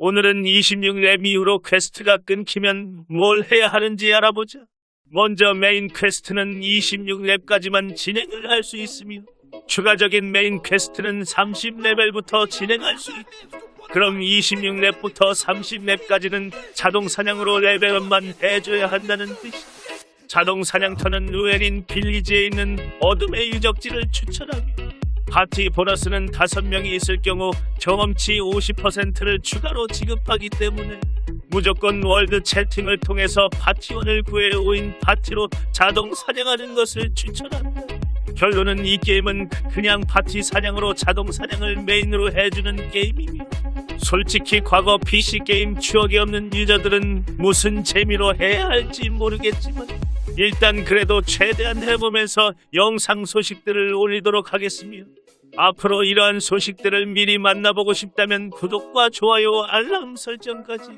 오늘은 26렙 이후로 퀘스트가 끊기면 뭘 해야 하는지 알아보자. 먼저 메인 퀘스트는 26렙까지만 진행을 할 수 있으며 추가적인 메인 퀘스트는 30레벨부터 진행할 수 있다. 그럼 26렙부터 30렙까지는 자동 사냥으로 레벨업만 해줘야 한다는 뜻이다. 자동 사냥터는 루엘인 빌리지에 있는 어둠의 유적지를 추천하며 파티 보너스는 5명이 있을 경우 경험치 50%를 추가로 지급하기 때문에 무조건 월드 채팅을 통해서 파티원을 구해 5인 파티로 자동 사냥하는 것을 추천한다. 결론은 이 게임은 그냥 파티 사냥으로 자동 사냥을 메인으로 해주는 게임이며 솔직히 과거 PC 게임 추억이 없는 유저들은 무슨 재미로 해야 할지 모르겠지만 일단 그래도 최대한 해보면서 영상 소식들을 올리도록 하겠으며 앞으로 이러한 소식들을 미리 만나보고 싶다면 구독과 좋아요 알람 설정까지